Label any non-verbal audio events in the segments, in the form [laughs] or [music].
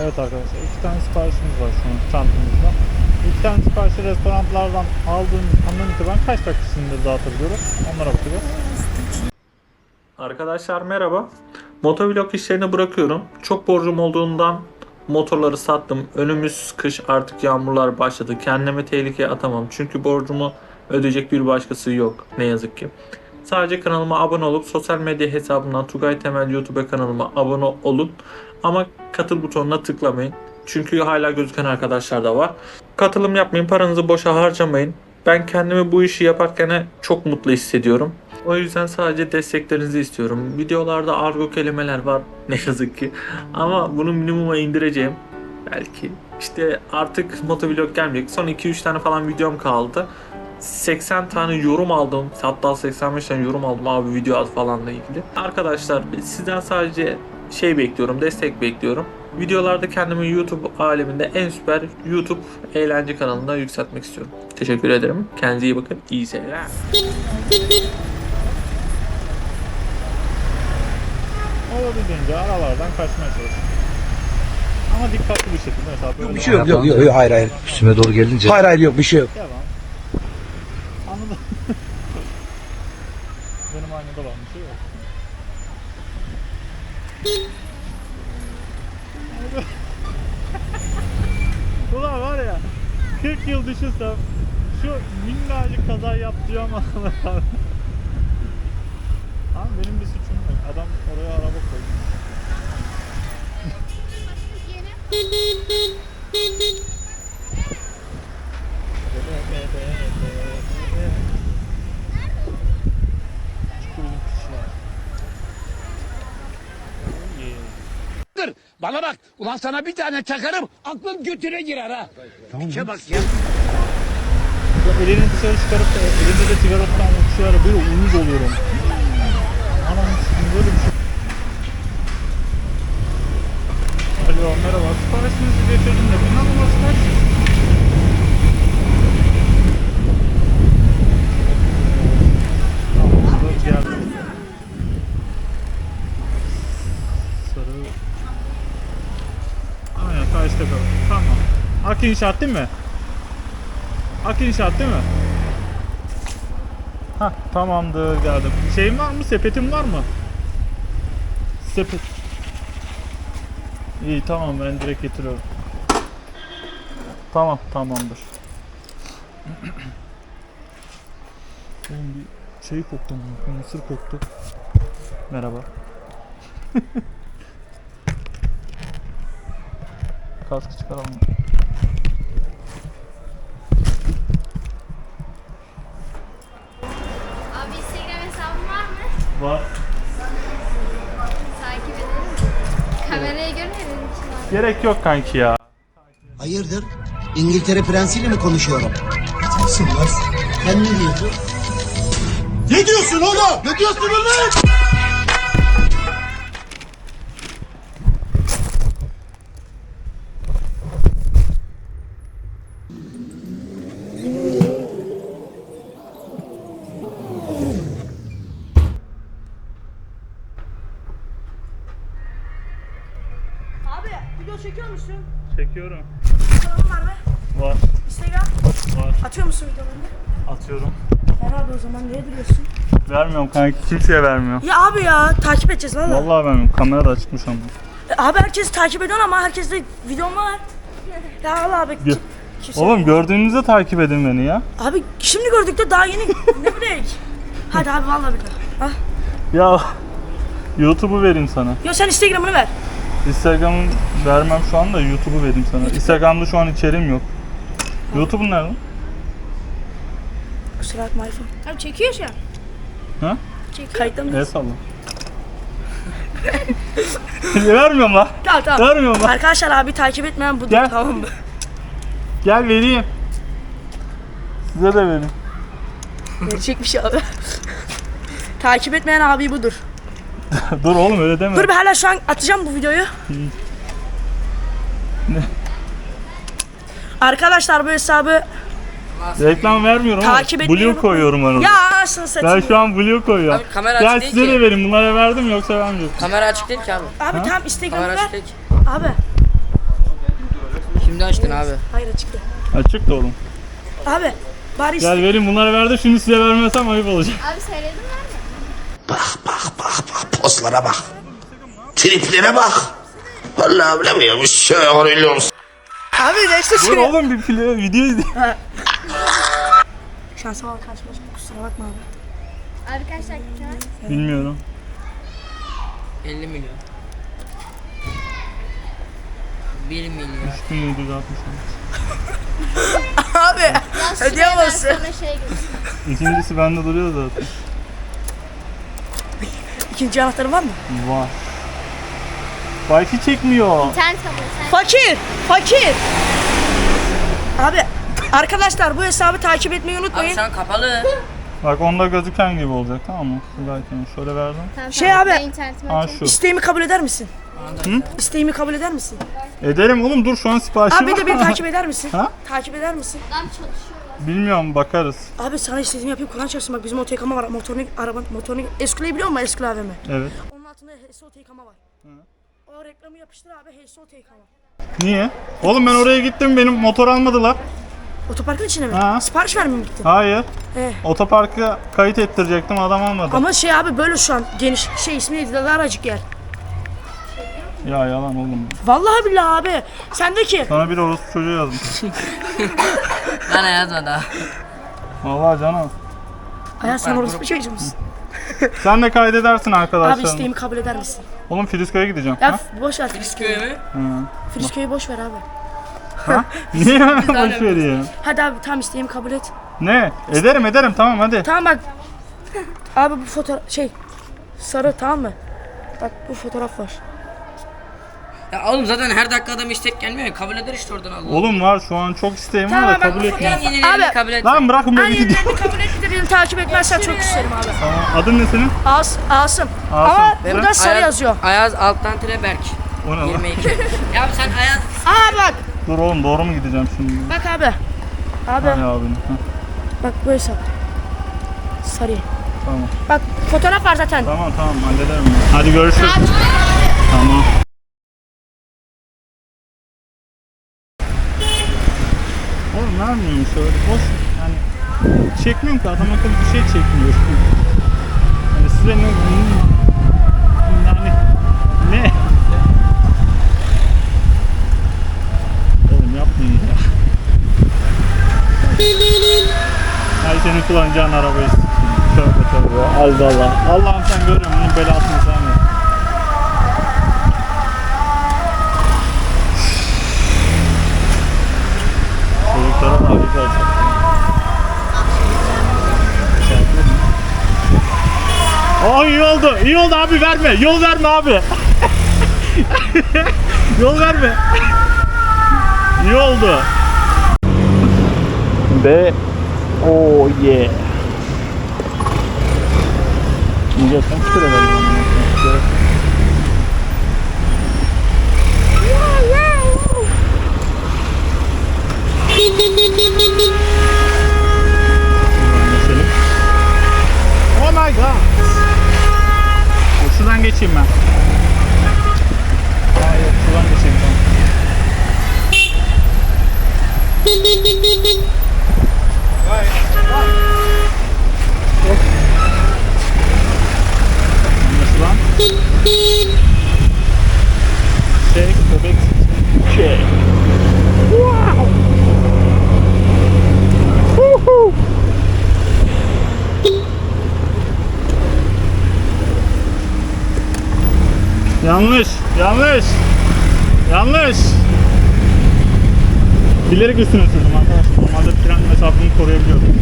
Evet arkadaşlar iki tane siparişimiz var şu an çantamızda. İki tane siparişi restoranlardan aldığımız andan itibaren kaç dakika içinde dağıtabiliyoruz? Onlara bakacağız. Arkadaşlar merhaba. Motovlog işlerini bırakıyorum. Çok borcum olduğundan motorları sattım. Önümüz kış artık yağmurlar başladı. Kendimi tehlikeye atamam. Çünkü borcumu ödeyecek bir başkası yok. Ne yazık ki. Sadece kanalıma abone olup sosyal medya hesabından Tugay Temel YouTube kanalıma abone olun. Ama katıl butonuna tıklamayın. Çünkü hala gözüken arkadaşlar da var. Katılım yapmayın, paranızı boşa harcamayın. Ben kendimi bu işi yaparken çok mutlu hissediyorum. O yüzden sadece desteklerinizi istiyorum. Videolarda argo kelimeler var [laughs] ne yazık ki. Ama bunu minimuma indireceğim. Belki. İşte artık motovlog gelmeyecek. Son 2-3 tane falan videom kaldı. 80 tane yorum aldım. Hatta 85 tane yorum aldım abi video at falanla ilgili. Arkadaşlar sizden sadece şey bekliyorum, destek bekliyorum. Videolarda kendimi YouTube aleminde en süper YouTube eğlence kanalında yükseltmek istiyorum. Teşekkür ederim. Kendinize iyi bakın. İyi seyirler. Olabildiğince aralardan kaçmaya çalışın. Ama dikkatli bir şekilde mesela böyle Bir şey yok yok yok yok, hayır hayır. Üstüme doğru gelince Hayır hayır yok bir şey yok. Devam. Anladım. [laughs] Benim aynada var bir şey yok. Ulan var ya 40 yıl düşünsem şu minnacık kaza yapacağım ama [laughs] Ama benim bir suçum yok. Adam oraya araba koymuş. Çukurun kuşlar. Oh yeah. Bana bak ulan sana bir tane çakarım aklın götüne girer ha. İçe bak ya. Ya elini dışarı çıkarıp da elinde de sigara tutan o kişilere böyle uyuz oluyorum. Anam böyle bir şey. Alo merhaba siparişinizi getirdim de inanılmaz kaç? Tamamdır geldi. Sarı. Karşıda kalın. Tamam. Ak inşaat değil mi? Ak inşaat değil mi? Hah tamamdır geldim. Şeyin var mı? Sepetin var mı? Sepet. İyi tamam ben direkt getiriyorum. Tamam tamamdır. [clears throat] Oğlum bir şey koktu mu? Mısır koktu. Merhaba. [laughs] Kaskı çıkaralım. Abi Instagram hesabın var mı? Var. Takip edelim. Kamerayı görmeyelim için. Gerek yok kanki ya. Hayırdır? İngiltere prensiyle mi konuşuyorum? Sensin lan. Sen ne diyorsun? Ne diyorsun oğlum? Ne diyorsun oğlum? Çekiyor musun? Çekiyorum. Kanalın var mı? Var. Instagram. Var. Atıyor musun videolarını? Atıyorum. Ver abi o zaman niye duruyorsun? Vermiyorum kanki. Kimseye vermiyorum. Ya abi ya takip edeceğiz valla. Vallahi vermiyorum. Kamera da açıkmış ama. E, Abi herkes takip ediyor ama herkes de videom var. Ya Allah abi. Gö- kim- kimse- Oğlum gördüğünüzde takip edin beni ya. Abi şimdi gördük de daha yeni ne bileyim. Hadi abi valla billahi. Al. Ya YouTube'u vereyim sana. Yo sen Instagram'ını ver. Instagram'ı vermem şu anda YouTube'u vereyim sana. Instagram'da şu an içeriğim yok. YouTube'un nerede? Kusura bakma iPhone. Abi çekiyor şu an. Ha? Kayıtta mı? El salla. [laughs] Vermiyorum lan. Tamam tamam. Vermiyorum lan. Arkadaşlar abi takip etmeyen bu Gel. tamam mı? Gel vereyim. Size de vereyim. Gerçek bir şey abi. takip etmeyen abi budur. [laughs] Dur oğlum öyle deme. Dur bir hala şu an atacağım bu videoyu. Arkadaşlar bu hesabı Reklam vermiyorum ama Takip etmeyi Blue koyuyorum arada. ya anasını satayım. Ben şu an Blue koyuyorum. Abi kamera Gel açık değil size ki. de vereyim. Bunlara verdim yoksa vermeyeceğim. Kamera açık değil ki abi. Abi tamam Instagram'ı Kamera ver. açık değil ki. Abi Şimdi açtın abi. Hayır açıktı. Açık da oğlum. Abi bari Gel verin bunları verdi şimdi size vermesem ayıp olacak. Abi söyledin mi? Poslara bak. Triplere bak. Vallahi bilemiyorum. Şöyle olsun. Abi de işte Dur oğlum bir video, video izle. Şansa bak çıktı, kusura bakma abi. Abi kaç dakika? Bilmiyorum. 50 milyon. 1 milyon. 3760. Abi Yaz şuraya ben ödeyemezsin. şey. İkincisi bende duruyor zaten. İkinci anahtarın var mı? Var. Wi-Fi çekmiyor. İnternet sen. Fakir! Fakir! Abi arkadaşlar bu hesabı takip etmeyi unutmayın. an kapalı. Bak onda gözüken gibi olacak tamam mı? İyi. Şöyle verdim. Şey abi. Açayım. şu. İsteğimi kabul eder misin? Hı? İsteğimi kabul eder misin? Ederim oğlum dur şu an siparişim Abi bir de beni takip eder misin? Ha? Takip eder misin? Adam çalışıyorlar. Bilmiyorum bakarız. Abi sana istediğimi yapayım Kur'an çarpsın bak bizim oto yıkama var. Motorunu, araba, motorunu, Eskule'yi biliyor musun Eskule AVM? Evet. Onun altında HS oto yıkama var. O reklamı yapıştır abi HS oto yıkama. Niye? Oğlum ben oraya gittim benim motor almadılar. Otoparkın içine mi? Ha. Sipariş vermeye mi gittin? Hayır. He. Otoparka kayıt ettirecektim adam almadı. Ama şey abi böyle şu an geniş şey ismi neydi daracık yer. Ya yalan oğlum. Vallahi billahi abi. Sendeki. Sana bir orospu çocuğu yazmış. [laughs] Bana yazma daha. Vallahi canım. Aya sen orası bir çocuğu musun? Sen de kaydedersin Abi arkadaşlar. isteğimi kabul eder misin? Oğlum Filisköy'e gideceğim. Ya Ha? boş ver Köy Frisköy'ü. mü? Frisköy'ü boş ver abi. [laughs] Niye boş vereyim? Hadi abi tam isteğimi kabul et. Ne? Ederim ederim tamam hadi. Tamam bak. Abi bu fotoğraf şey sarı tamam mı? Bak bu fotoğraf var. Ya oğlum zaten her dakika adam istek gelmiyor ya. Kabul eder işte oradan Allah. Oğlum var şu an çok isteğim var da kabul Yenilerini Abi. kabul et. Lan bırakın beni gideyim. yerini kabul [laughs] et de beni takip etmezsen çok isterim abi. Tamam, Adın ne senin? As, Asım. Asım. Ama Sen? burada sarı Ayaz- yazıyor. Ayaz alttan tire Berk. O ne lan? 22. [laughs] ya sen Ayaz Aa bak. Dur oğlum doğru mu gideceğim şimdi? Bak abi. Abi Hani abim. Heh, bak bu hesap. Sarı. Tamam. Bak fotoğraf var zaten. Tamam tamam hallederim. ben. Hadi görüşürüz. Tamam. Oğlum ne yapayım şöyle boş yani çekmiyorum ki adam akıllı bir şey çekmiyor. Yani size ne yani ne? Oğlum yapmayın ya. Ay senin kullanacağın arabayı. Tövbe tövbe. Allah Allah. Allah'ım sen görüyor musun? Belasını sen zaten. Aa iyi oldu. İyi oldu abi verme. Yol verme abi. [laughs] Yol verme. İyi oldu. Be Oh yeah. Gerçekten küfür ederim. Geçelim. Oh my god. Şuradan geçeyim ben. Yok, şuradan geçeyim tamam. Anlaşılan. Şey, bebek şey. Yanlış, yanlış, yanlış. Bilerek üstüne sürdüm arkadaşlar. Normalde fren mesafemi koruyabiliyordum.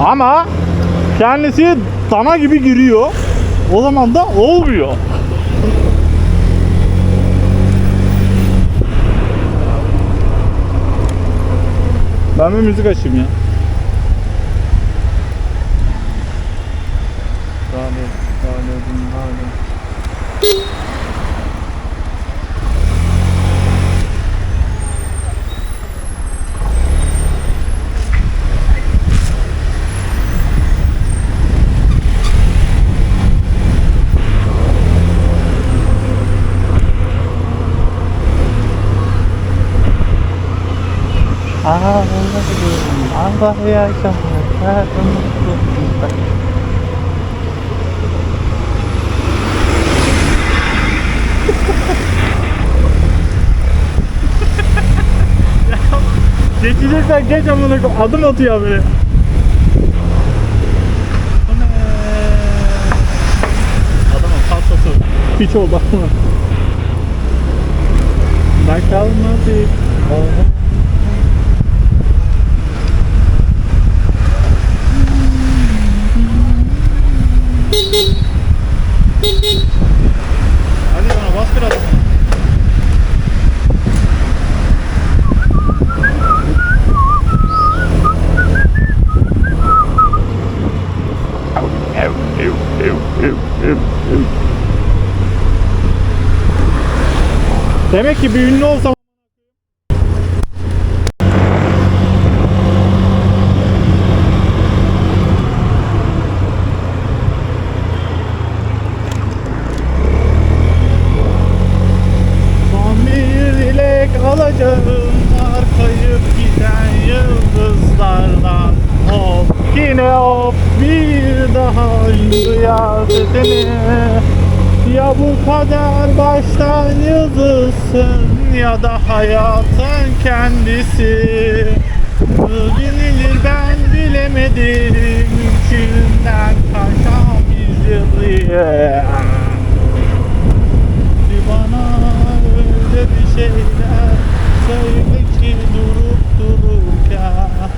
Ama kendisi dana gibi giriyor. O zaman da olmuyor. Ben bir müzik açayım ya. Yaşamak mutlulukta. [laughs] Geçeceksen geç amına koyayım. Adım atıyor böyle. Adamın kalçası piç oldu ama. Bakalım nasıl. Hadi bana bas biraz. Demek ki bir ünlü olsam sesini Ya bu kader baştan yazılsın ya da hayatın kendisi. Bilinir ben bilemedim içinden kaçan bir bana öyle bir şeyler söyle ki durup dururken.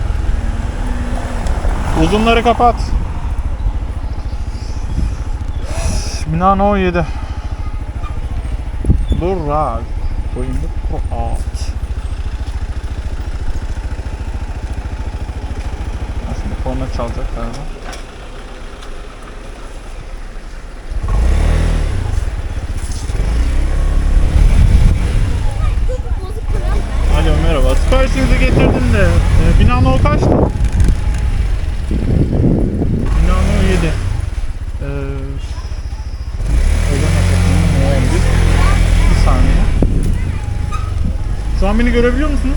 Uzunları kapat Milano 17 Burak Boyunlu Fuat Aslında korna çalacak galiba Alo merhaba. Siparişinizi getirdim de e, binanın o kaçtı? Binanın o 7. Şu an beni görebiliyor musunuz?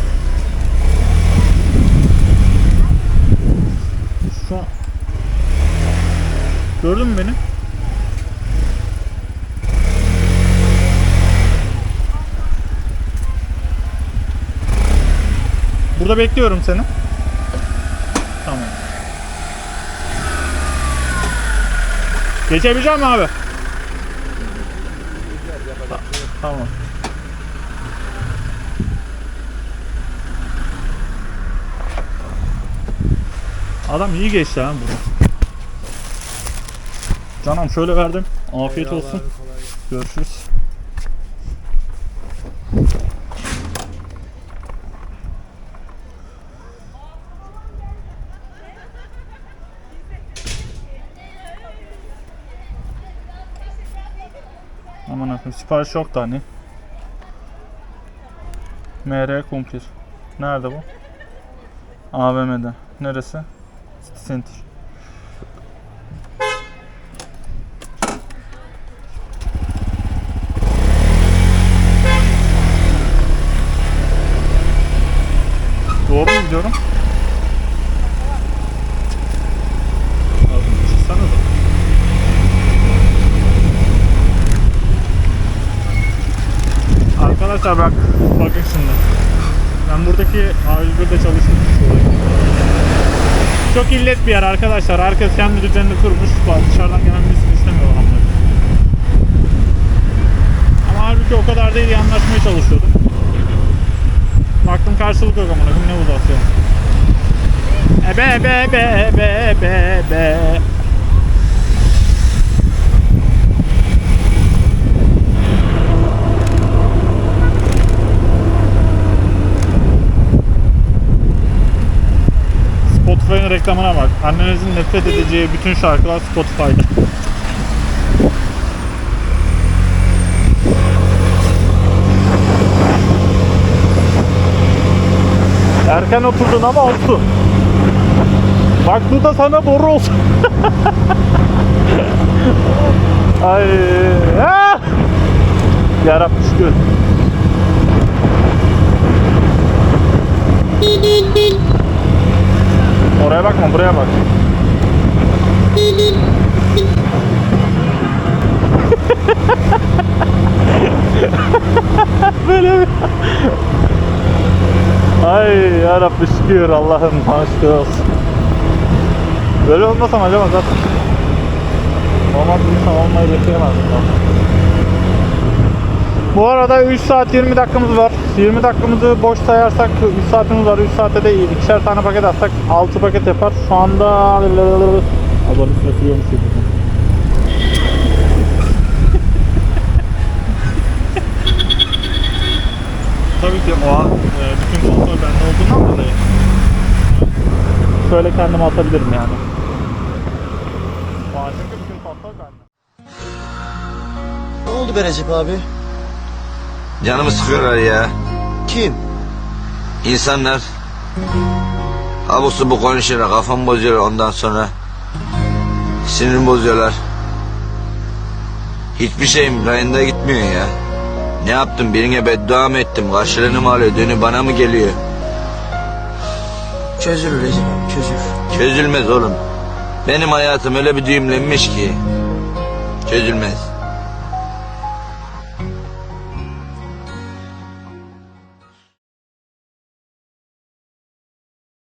Şu an... Gördün mü beni? Burada bekliyorum seni. Tamam. Geçebilecek mi abi? Ta- Tamam. Adam iyi geçti ha bunu. Canım şöyle verdim. Afiyet olsun. Görüşürüz. Aman akım sipariş yok da hani. MR kumpir. Nerede bu? AVM'de. Neresi? Center. Doğru mu gidiyorum? Arkadaşlar bak bakın şimdi. Ben buradaki A101'de çalıştım. Çok illet bir yer arkadaşlar. Herkes kendi düzenini kurmuş. Dışarıdan gelen birisini istemiyor adamlar. Ama halbuki o kadar değil anlaşmaya çalışıyordum. Baktım karşılık yok koyayım, ne uzatıyor. E be be be be be be. Spotify'ın reklamına bak. Annenizin nefret edeceği bütün şarkılar Spotify'da. Erken oturdun ama olsun. Bak bu da sana boru olsun. [laughs] Ay. Ah! Yarabbim şükür. Buraya bak. [laughs] Böyle mi? Ay yarabbim şükür Allah'ım aşkı olsun. Böyle olmasam acaba zaten normal bir insan olmayı bekleyemezdim. Bu arada 3 saat 20 dakikamız var. 20 dakikamızı boş sayarsak 3 saatimiz var. 3 saatte de ikişer tane paket atsak 6 paket yapar. Şu anda Abone sırası yiyormuş gibi. [laughs] Tabii ki o an e, bütün kontrol bende olduğundan dolayı şöyle kendime atabilirim yani. Çünkü bütün kontrol bende. Ne oldu be Recep abi? Canımı sıkıyorlar ya. Kim? İnsanlar abuk subuk konuşuyorlar, kafamı bozuyorlar ondan sonra. Sinirimi bozuyorlar. Hiçbir şeyim rayında gitmiyor ya. Ne yaptım birine beddua mı ettim? Karşılığını mı alıyor? Dönü bana mı geliyor? Çözülür Recep abi çözülür. Çözülmez oğlum. Benim hayatım öyle bir düğümlenmiş ki. Çözülmez.